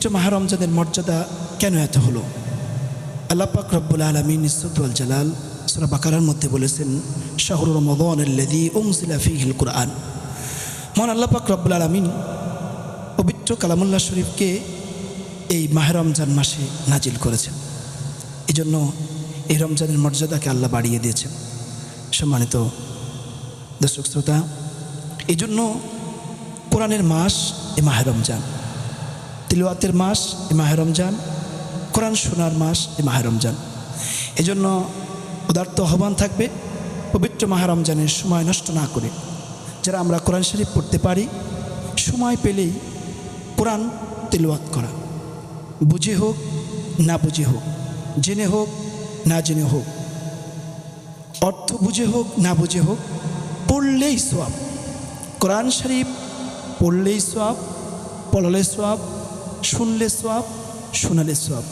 পবিত্র মাহরমজানের মর্যাদা কেন এত হলো? আল্লাহ পাক রব্বুল আলমিন ইসুদ্দুল জালাল সুরা বাকারার মধ্যে বলেছেন শাহরুর রমদান আল্লাদি ওমসিলা ফিহিল কোরআন। মহান আল্লাহ পাক রব্বুল আলমিন পবিত্র কালামুল্লাহ শরীফকে এই মাহ রমজান মাসে নাজিল করেছেন। এই জন্য এই রমজানের মর্যাদাকে আল্লাহ বাড়িয়ে দিয়েছেন। সম্মানিত দর্শক শ্রোতা এই জন্য কোরআনের মাস এ মাহে রমজান তিলওয়াতের মাস, এ মাহে রমজান। কোরআন শোনার মাস, এ মাহে রমজান। এজন্য উদার্ত আহ্বান থাকবে, পবিত্র মাহে রমজানের সময় নষ্ট না করে। যারা আমরা কোরআন শরীফ পড়তে পারি, সময় পেলেই কোরআন তিলওয়াত করা। বুঝে হোক, না বুঝে হোক, জেনে হোক, না জেনে হোক। অর্থ বুঝে হোক, না বুঝে হোক, পড়লেই সোয়াব কোরআন শরীফ পড়লেই সোয়াব পড়লে সোয়াব শুনলে সোয়াব শোনালে সোয়াব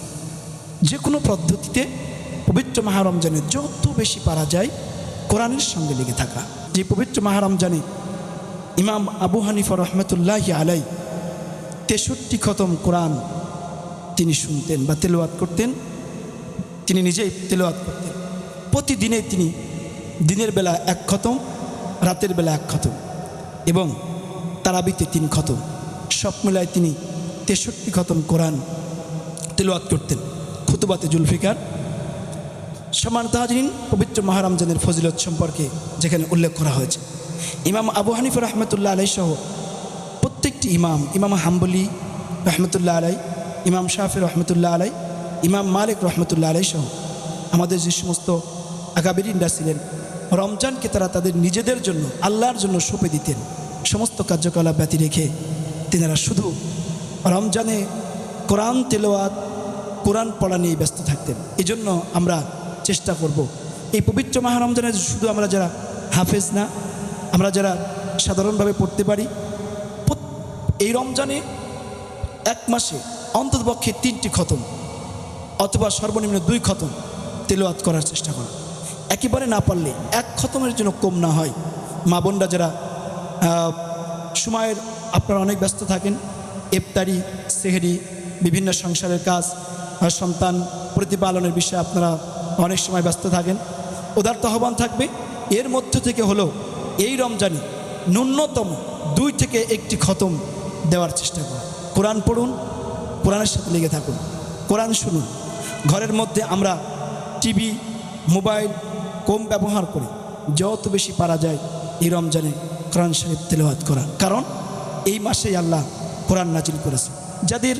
যে কোনো পদ্ধতিতে পবিত্র মাহারমজানে যত বেশি পারা যায়, কোরআনের সঙ্গে লেগে থাকা। যে পবিত্র মাহারমজানে ইমাম আবু হানিফা রহমতুল্লাহ আলাই তেষট্টি খতম কোরআন তিনি শুনতেন বা তেলোয়াত করতেন, তিনি নিজেই তেলোয়াত করতেন। প্রতিদিনে তিনি দিনের বেলা এক খতম, রাতের বেলা এক খতম এবং তারাবিতে তিন খতম। সব মেলায় তিনি তেষট্টি খতম কোরআন তেলোয়াত করতেন খুতুবাতে জুলফিকার সমান তাহাজিন পবিত্র মহারমজানের ফজিলত সম্পর্কে যেখানে উল্লেখ করা হয়েছে। ইমাম আবু হানিফ রহমতুল্লাহ আলাই সহ প্রত্যেকটি ইমাম ইমাম হাম্বলি রহমতুল্লাহ আলাই ইমাম শাহি রহমতুল্লাহ আলাই ইমাম মালিক রহমতুল্লাহ আলাই সহ আমাদের যে সমস্ত আগাবিরিনরা ছিলেন, রমজানকে তারা তাদের নিজেদের জন্য, আল্লাহর জন্য সঁপে দিতেন। সমস্ত কার্যকলাপ ব্যতি রেখে তেনারা শুধু রমজানে কোরআন তেলোয়াত কোরআন পড়া নিয়ে ব্যস্ত থাকতেন। এই জন্য আমরা চেষ্টা করব। এই পবিত্র মাহ রমজানে শুধু আমরা যারা হাফেজ না, আমরা যারা সাধারণভাবে পড়তে পারি এই রমজানে এক মাসে অন্ততপক্ষে তিনটি খতম অথবা সর্বনিম্ন দুই খতম তেলোয়াত করার চেষ্টা করা। একেবারে না পারলে এক খতমের জন্য কম না হয়। মা বোনরা যারা সময়ের আপনারা অনেক ব্যস্ত থাকেন ইফতারি, সেহেরি, বিভিন্ন সংসারের কাজ সন্তান প্রতিপালনের বিষয়ে আপনারা অনেক সময় ব্যস্ত থাকেন। উদার্ত আহ্বান থাকবে, এর মধ্য থেকে হলো এই রমজানে ন্যূনতম দুই থেকে একটি খতম দেওয়ার চেষ্টা করুন। কোরআন পড়ুন, কোরআনের সাথে লেগে থাকুন, কোরআন শুনুন। ঘরের মধ্যে আমরা টিভি, মোবাইল, কম ব্যবহার করি যত বেশি পারা যায় এই রমজানে কোরআন শরীফ তেলাওয়াত করা। কারণ এই মাসেই আল্লাহ কোরআন নাজিল করেছে। যাদের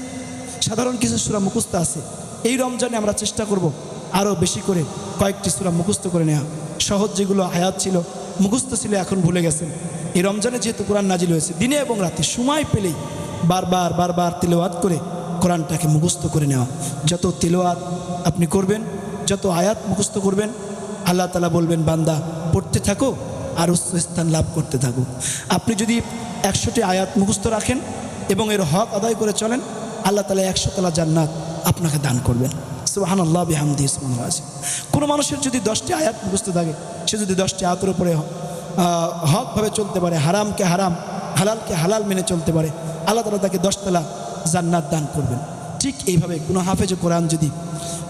সাধারণ কিছু সুরা মুখস্থ আছে, এই রমজানে আমরা চেষ্টা করব আরও বেশি করে কয়েকটি সুরা মুখস্থ করে নেওয়া সহজ যেগুলো আয়াত ছিল, মুখস্থ ছিল, এখন ভুলে গেছেন। এই রমজানে যেহেতু কোরআন নাজিল হয়েছে, দিনে এবং রাতে সময় পেলেই বারবার বারবার তেলোয়াত করে কোরআনটাকে মুখস্থ করে নেওয়া। যত তেলোয়াত আপনি করবেন, যত আয়াত মুখস্থ করবেন, আল্লাহ তালা বলবেন, বান্দা, পড়তে থাকো আর উচ্চ স্থান লাভ করতে থাকো। আপনি যদি একশোটি আয়াত মুখস্থ রাখেন এবং এর হক আদায় করে চলেন, আল্লাহ তালা একশো তালা জান্নাত আপনাকে দান করবেন। সুবাহান আল্লাহ বিহামদি ইসমান রাজি কোনো মানুষের যদি দশটি আয়াত মুখস্থ থাকে, সে যদি দশটি আয়াতের উপরে হকভাবে চলতে পারে, হারামকে হারাম, হালালকে হালাল মেনে চলতে পারে, আল্লাহ তালা তাকে দশতলা জান্নাত দান করবেন। ঠিক এইভাবে কোনো হাফেজ কোরআন যদি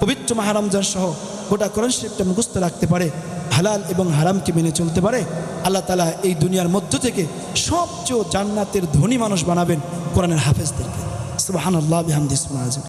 পবিত্র মাহারমজান সহ গোটা কোরআন শরীফটা মুখস্থ রাখতে পারে, হালাল এবং হারামকে মেনে চলতে পারে, আল্লাহ তালা এই দুনিয়ার মধ্য থেকে সবচেয়ে জান্নাতের ধনী মানুষ বানাবেন কোরআনের হাফেজদেরকে। সুবাহান আল্লাহ বিহামদি ইসমাল